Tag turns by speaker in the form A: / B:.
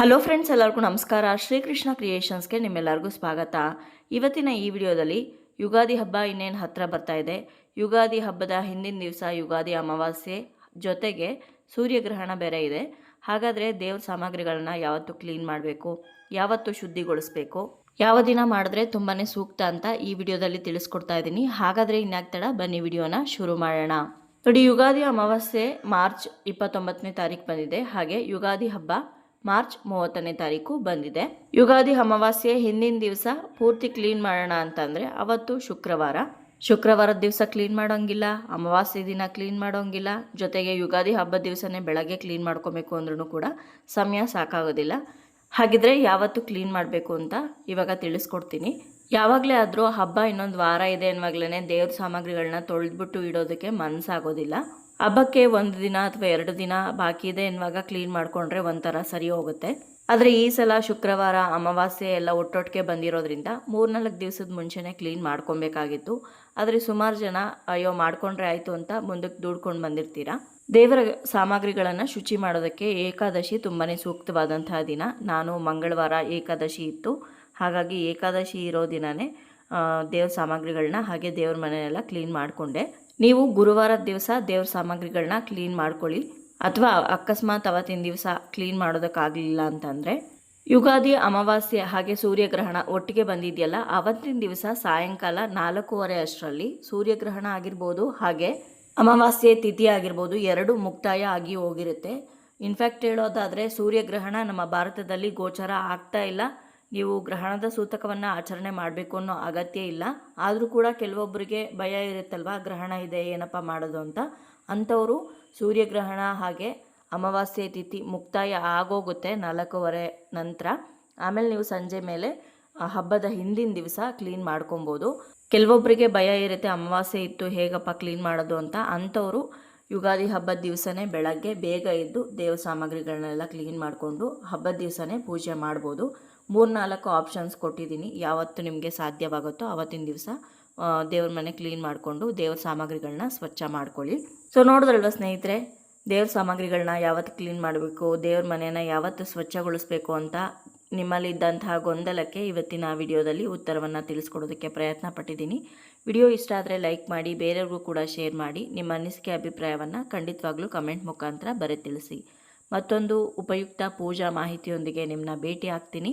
A: Hello friends, ಎಲ್ಲರಿಗೂ ನಮಸ್ಕಾರ. ಶ್ರೀಕೃಷ್ಣ ಕ್ರಿಯೇಷನ್ಸ್ಗೆ ನಿಮ್ಮೆಲ್ಲರಿಗೂ ಸ್ವಾಗತ. ಇವತ್ತಿನ ಈ ವಿಡಿಯೋದಲ್ಲಿ ಯುಗಾದಿ ಹಬ್ಬ ಇನ್ನೇನು ಹತ್ತಿರ ಬರ್ತಾ ಇದೆ. ಯುಗಾದಿ ಹಬ್ಬದ ಹಿಂದಿನ ದಿವಸ ಯುಗಾದಿ ಅಮಾವಾಸ್ಯೆ ಜೊತೆಗೆ ಸೂರ್ಯಗ್ರಹಣ ಬೇರೆ ಇದೆ. ಹಾಗಾದರೆ ದೇವ್ರ ಸಾಮಗ್ರಿಗಳನ್ನ ಯಾವತ್ತು ಕ್ಲೀನ್ ಮಾಡಬೇಕು, ಯಾವತ್ತು ಶುದ್ಧಿಗೊಳಿಸ್ಬೇಕು, ಯಾವ ದಿನ ಮಾಡಿದ್ರೆ ತುಂಬಾ ಸೂಕ್ತ ಅಂತ ಈ ವಿಡಿಯೋದಲ್ಲಿ ತಿಳಿಸ್ಕೊಡ್ತಾ ಇದ್ದೀನಿ. ಹಾಗಾದರೆ ಇನ್ಯಾಗ್ತಡ ಬನ್ನಿ ವಿಡಿಯೋನ ಶುರು ಮಾಡೋಣ. ನೋಡಿ, ಯುಗಾದಿ ಅಮಾವಾಸ್ಯೆ ಮಾರ್ಚ್ ಇಪ್ಪತ್ತೊಂಬತ್ತನೇ ತಾರೀಕು ಬಂದಿದೆ. ಹಾಗೆ ಯುಗಾದಿ ಹಬ್ಬ ಮಾರ್ಚ್ ಮೂವತ್ತನೇ ತಾರೀಕು ಬಂದಿದೆ. ಯುಗಾದಿ ಅಮಾವಾಸ್ಯೆ ಹಿಂದಿನ ದಿವಸ ಪೂರ್ತಿ ಕ್ಲೀನ್ ಮಾಡೋಣ ಅಂತಂದರೆ ಅವತ್ತು ಶುಕ್ರವಾರ. ಶುಕ್ರವಾರದ ದಿವಸ ಕ್ಲೀನ್ ಮಾಡೋಂಗಿಲ್ಲ, ಅಮಾವಾಸ್ಯೆ ದಿನ ಕ್ಲೀನ್ ಮಾಡೋಂಗಿಲ್ಲ, ಜೊತೆಗೆ ಯುಗಾದಿ ಹಬ್ಬದ ದಿವಸನೇ ಬೆಳಗ್ಗೆ ಕ್ಲೀನ್ ಮಾಡ್ಕೊಬೇಕು ಅಂದ್ರೂ ಕೂಡ ಸಮಯ ಸಾಕಾಗೋದಿಲ್ಲ. ಹಾಗಿದ್ರೆ ಯಾವತ್ತು ಕ್ಲೀನ್ ಮಾಡಬೇಕು ಅಂತ ಇವಾಗ ತಿಳಿಸ್ಕೊಡ್ತೀನಿ. ಯಾವಾಗಲೇ ಆದರೂ ಹಬ್ಬ ಇನ್ನೊಂದು ವಾರ ಇದೆ ಅನ್ನುವಾಗಲೇ ದೇವ್ರ ಸಾಮಗ್ರಿಗಳನ್ನ ತೊಳೆದ್ಬಿಟ್ಟು ಇಡೋದಕ್ಕೆ ಮನಸ್ಸಾಗೋದಿಲ್ಲ ಹಬ್ಬಕ್ಕೆ ಒಂದು ದಿನ ಅಥವಾ ಎರಡು ದಿನ ಬಾಕಿ ಇದೆ ಎನ್ನುವಾಗ ಕ್ಲೀನ್ ಮಾಡಿಕೊಂಡ್ರೆ ಒಂಥರ ಸರಿ ಹೋಗುತ್ತೆ. ಆದರೆ ಈ ಸಲ ಶುಕ್ರವಾರ, ಅಮಾವಾಸ್ಯೆ ಎಲ್ಲ ಒಟ್ಟೊಟ್ಟಿಗೆ ಬಂದಿರೋದ್ರಿಂದ ಮೂರ್ನಾಲ್ಕು ದಿವಸದ ಮುಂಚೆನೇ ಕ್ಲೀನ್ ಮಾಡ್ಕೊಬೇಕಾಗಿತ್ತು. ಆದರೆ ಸುಮಾರು ಜನ, ಅಯ್ಯೋ, ಮಾಡ್ಕೊಂಡ್ರೆ ಆಯಿತು ಅಂತ ಮುಂದಕ್ಕೆ ದುಡ್ಕೊಂಡು ಬಂದಿರ್ತೀರಾ? ದೇವರ ಸಾಮಗ್ರಿಗಳನ್ನು ಶುಚಿ ಮಾಡೋದಕ್ಕೆ ಏಕಾದಶಿ ತುಂಬಾ ಸೂಕ್ತವಾದಂತಹ ದಿನ. ನಾನು ಮಂಗಳವಾರ ಏಕಾದಶಿ ಇತ್ತು. ಹಾಗಾಗಿ ಏಕಾದಶಿ ಇರೋ ದಿನವೇ ದೇವ್ರ ಸಾಮಗ್ರಿಗಳನ್ನ ಹಾಗೆ ದೇವ್ರ ಮನೆಯೆಲ್ಲ ಕ್ಲೀನ್ ಮಾಡಿಕೊಂಡೆ. ನೀವು ಗುರುವಾರದ ದಿವಸ ದೇವ್ರ ಸಾಮಗ್ರಿಗಳನ್ನ ಕ್ಲೀನ್ ಮಾಡ್ಕೊಳ್ಳಿ. ಅಥವಾ ಅಕಸ್ಮಾತ್ ಅವತ್ತಿನ ದಿವಸ ಕ್ಲೀನ್ ಮಾಡೋದಕ್ಕಾಗಲಿಲ್ಲ ಅಂತಂದರೆ, ಯುಗಾದಿ ಅಮಾವಾಸ್ಯೆ ಹಾಗೆ ಸೂರ್ಯಗ್ರಹಣ ಒಟ್ಟಿಗೆ ಬಂದಿದೆಯಲ್ಲ, ಅವತ್ತಿನ ದಿವಸ ಸಾಯಂಕಾಲ ನಾಲ್ಕೂವರೆ ಅಷ್ಟರಲ್ಲಿ ಸೂರ್ಯಗ್ರಹಣ ಆಗಿರ್ಬೋದು, ಹಾಗೆ ಅಮಾವಾಸ್ಯೆ ತಿಥಿ ಆಗಿರ್ಬೋದು, ಎರಡು ಮುಕ್ತಾಯ ಆಗಿ ಹೋಗಿರುತ್ತೆ. ಇನ್ಫ್ಯಾಕ್ಟ್ ಹೇಳೋದಾದರೆ ಸೂರ್ಯಗ್ರಹಣ ನಮ್ಮ ಭಾರತದಲ್ಲಿ ಗೋಚರ ಆಗ್ತಾ ಇಲ್ಲ. ನೀವು ಗ್ರಹಣದ ಸೂತಕವನ್ನು ಆಚರಣೆ ಮಾಡಬೇಕು ಅನ್ನೋ ಅಗತ್ಯ ಇಲ್ಲ. ಆದರೂ ಕೂಡ ಕೆಲವೊಬ್ಬರಿಗೆ ಭಯ ಇರುತ್ತಲ್ವ? ಗ್ರಹಣ ಇದೆ, ಏನಪ್ಪ ಮಾಡೋದು ಅಂತ? ಅಂಥವರು ಸೂರ್ಯಗ್ರಹಣ ಹಾಗೆ ಅಮಾವಾಸ್ಯೆ ತಿಥಿ ಮುಕ್ತಾಯ ಆಗೋಗುತ್ತೆ ನಾಲ್ಕೂವರೆ ನಂತರ. ಆಮೇಲೆ ನೀವು ಸಂಜೆ ಮೇಲೆ ಹಬ್ಬದ ಹಿಂದಿನ ದಿವಸ ಕ್ಲೀನ್ ಮಾಡ್ಕೊಬೋದು. ಕೆಲವೊಬ್ಬರಿಗೆ ಭಯ ಇರುತ್ತೆ, ಅಮಾವಾಸ್ಯೆ ಇತ್ತು, ಹೇಗಪ್ಪ ಕ್ಲೀನ್ ಮಾಡೋದು ಅಂತ? ಅಂಥವರು ಯುಗಾದಿ ಹಬ್ಬದ ದಿವಸನೇ ಬೆಳಗ್ಗೆ ಬೇಗ ಎದ್ದು ದೇವ ಸಾಮಗ್ರಿಗಳನ್ನೆಲ್ಲ ಕ್ಲೀನ್ ಮಾಡಿಕೊಂಡು ಹಬ್ಬದ ದಿವಸನೇ ಪೂಜೆ ಮಾಡ್ಬೋದು. ಮೂರ್ನಾಲ್ಕು ಆಪ್ಷನ್ಸ್ ಕೊಟ್ಟಿದ್ದೀನಿ. ಯಾವತ್ತು ನಿಮಗೆ ಸಾಧ್ಯವಾಗುತ್ತೋ ಆವತ್ತಿನ ದಿವಸ ದೇವ್ರ ಮನೆ ಕ್ಲೀನ್ ಮಾಡಿಕೊಂಡು ದೇವ್ರ ಸಾಮಗ್ರಿಗಳನ್ನ ಸ್ವಚ್ಛ ಮಾಡ್ಕೊಳ್ಳಿ. ಸೊ ನೋಡಿದ್ರಲ್ವ ಸ್ನೇಹಿತರೆ, ದೇವ್ರ ಸಾಮಗ್ರಿಗಳನ್ನ ಯಾವತ್ತು ಕ್ಲೀನ್ ಮಾಡಬೇಕು, ದೇವ್ರ ಮನೆಯನ್ನು ಯಾವತ್ತು ಸ್ವಚ್ಛಗೊಳಿಸ್ಬೇಕು ಅಂತ ನಿಮ್ಮಲ್ಲಿ ಇದ್ದಂತಹ ಗೊಂದಲಕ್ಕೆ ಇವತ್ತಿನ ವಿಡಿಯೋದಲ್ಲಿ ಉತ್ತರವನ್ನು ತಿಳಿಸ್ಕೊಡೋದಕ್ಕೆ ಪ್ರಯತ್ನ ಪಟ್ಟಿದ್ದೀನಿ. ವಿಡಿಯೋ ಇಷ್ಟ ಆದರೆ ಲೈಕ್ ಮಾಡಿ, ಬೇರೆಯವ್ರಿಗೂ ಕೂಡ ಶೇರ್ ಮಾಡಿ, ನಿಮ್ಮ ಅನಿಸಿಕೆ ಅಭಿಪ್ರಾಯವನ್ನು ಖಂಡಿತವಾಗ್ಲೂ ಕಮೆಂಟ್ ಮುಖಾಂತರ ಬರೆ ತಿಳಿಸಿ ಮತ್ತೊಂದು ಉಪಯುಕ್ತ ಪೂಜಾ ಮಾಹಿತಿಯೊಂದಿಗೆ ನಿಮ್ಮನ್ನ ಭೇಟಿ ಆಗ್ತೀನಿ.